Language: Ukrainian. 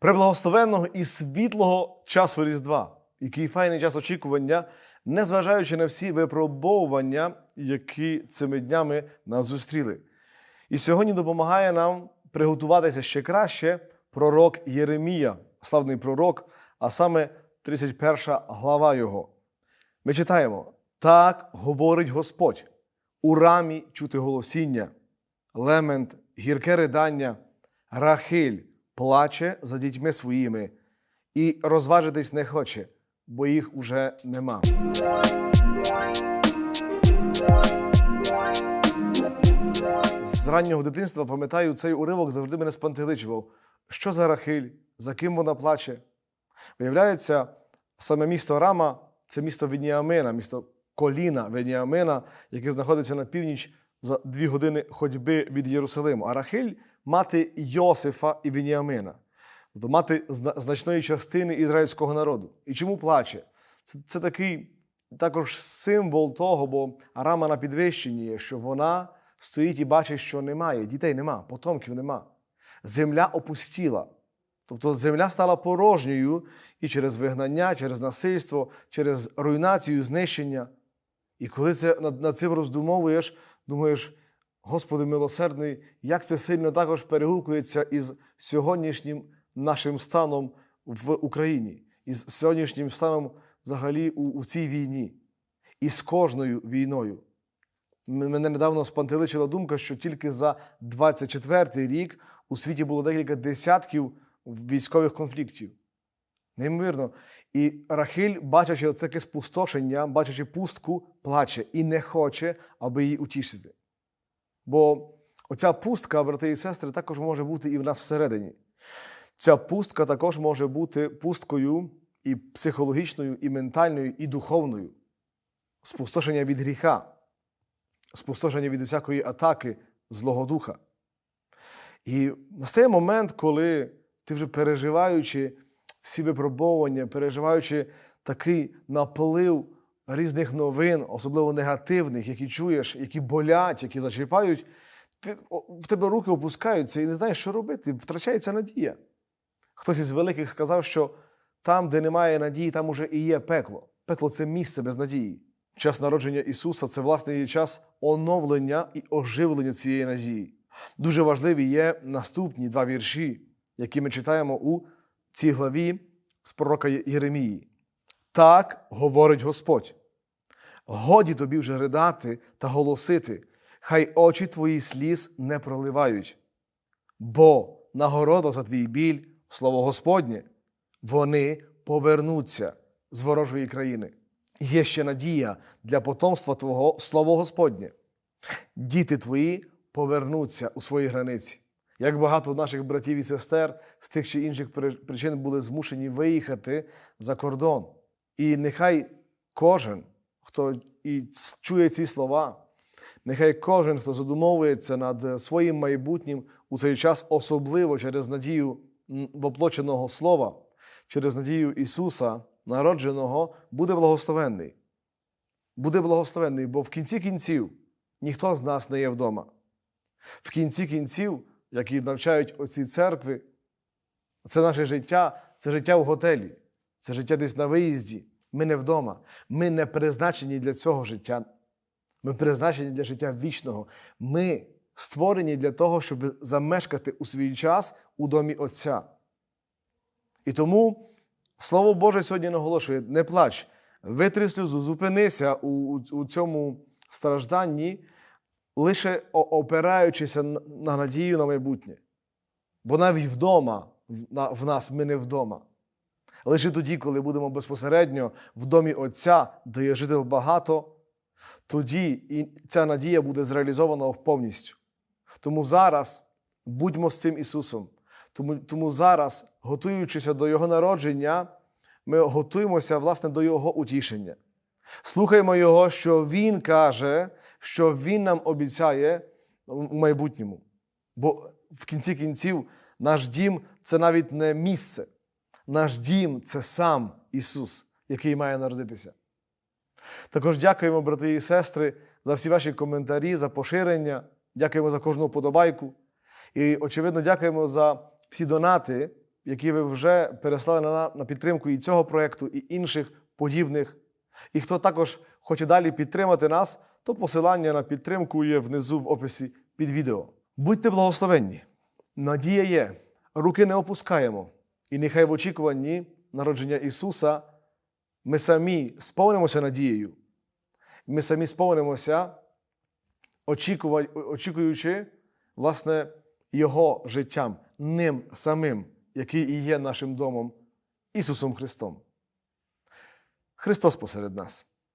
Преблагословенного і світлого часу Різдва, який файний час очікування, незважаючи на всі випробовування, які цими днями нас зустріли. І сьогодні допомагає нам приготуватися ще краще пророк Єремія, славний пророк, а саме 31 глава його. Ми читаємо: так говорить Господь, у рамі чути голосіння, лемент, гірке ридання, Рахиль плаче за дітьми своїми і розважитись не хоче, бо їх уже нема. З раннього дитинства пам'ятаю, цей уривок завжди мене спантеличував. Що за Рахиль? За ким вона плаче? Виявляється, саме місто Рама це місто Веніамина, місто коліна Веніамина, яке знаходиться на північ за дві години ходьби від Єрусалиму. А Рахиль мати Йосифа і Веніамина, тобто мати значної частини ізраїльського народу. І чому плаче? Це, це такий також символ того, бо Рама на підвищенні є, що вона стоїть і бачить, що немає, дітей нема, потомків нема. Земля опустіла. Тобто земля стала порожньою і через вигнання, через насильство, через руйнацію, знищення. І коли це над, над цим роздумовуєш, думаєш, Господи милосердний, як це сильно також перегукується із сьогоднішнім нашим станом в Україні, із сьогоднішнім станом взагалі у, у цій війні, і з кожною війною. Мене недавно спантеличила думка, що тільки за 24-й рік у світі було декілька десятків військових конфліктів. Неймовірно. І Рахиль, бачачи таке спустошення, бачачи пустку, плаче і не хоче, аби її утішити. Бо оця пустка, брати і сестри, також може бути і в нас всередині. Ця пустка також може бути пусткою і психологічною, і ментальною, і духовною. Спустошення від гріха, спустошення від усякої атаки Злого Духа. І настає момент, коли ти вже переживаючи всі випробовування, переживаючи такий наплив різних новин, особливо негативних, які чуєш, які болять, які зачіпають, ти, в тебе руки опускаються і не знаєш, що робити. Втрачається надія. Хтось із великих сказав, що там, де немає надії, там уже і є пекло. Пекло це місце без надії. Час народження Ісуса це власне є час оновлення і оживлення цієї надії. Дуже важливі є наступні два вірші, які ми читаємо у цій главі з пророка Єремії. Так говорить Господь. Годі тобі вже ридати та голосити, хай очі твої сліз не проливають. Бо нагорода за твій біль, слово Господнє, вони повернуться з ворожої країни. Є ще надія для потомства Твого Слово Господнє. Діти твої повернуться у свої границі. Як багато наших братів і сестер з тих чи інших причин були змушені виїхати за кордон. І нехай кожен, хто і чує ці слова, нехай кожен, хто задумовується над своїм майбутнім у цей час, особливо через надію воплоченого Слова, через надію Ісуса, народженого, буде благословенний. Буде благословенний, бо в кінці кінців ніхто з нас не є вдома. В кінці кінців, які навчають оці церкви, це наше життя, це життя в готелі, це життя десь на виїзді. Ми не вдома. Ми не призначені для цього життя. Ми призначені для життя вічного. Ми створені для того, щоб замешкати у свій час у домі Отця. І тому Слово Боже сьогодні наголошує: не плач, витри сльозу, зупинися у, у, у цьому стражданні, лише опираючися на на надію на майбутнє. Бо навіть вдома в нас ми не вдома. Лише тоді, коли будемо безпосередньо в домі Отця, де є житель багато, тоді і ця надія буде зреалізована повністю. Тому зараз будьмо з цим Ісусом. Тому, тому зараз, готуючися до Його народження, ми готуємося власне до Його утішення. Слухаємо Його, що Він каже, що Він нам обіцяє у майбутньому. Бо в кінці кінців наш дім це навіть не місце. Наш дім це сам Ісус, який має народитися. Також дякуємо, брати і сестри, за всі ваші коментарі, за поширення. Дякуємо за кожну подобайку. І, очевидно, дякуємо за всі донати, які ви вже переслали на, на підтримку і цього проєкту, і інших подібних. І хто також хоче далі підтримати нас, то посилання на підтримку є внизу в описі під відео. Будьте благословенні! Надія є, руки не опускаємо, і нехай в очікуванні народження Ісуса ми самі сповнимося надією. Ми самі сповнимося, очікуючи, власне, Його життям, ним самим, який і є нашим домом, Ісусом Христом. Христос посеред нас.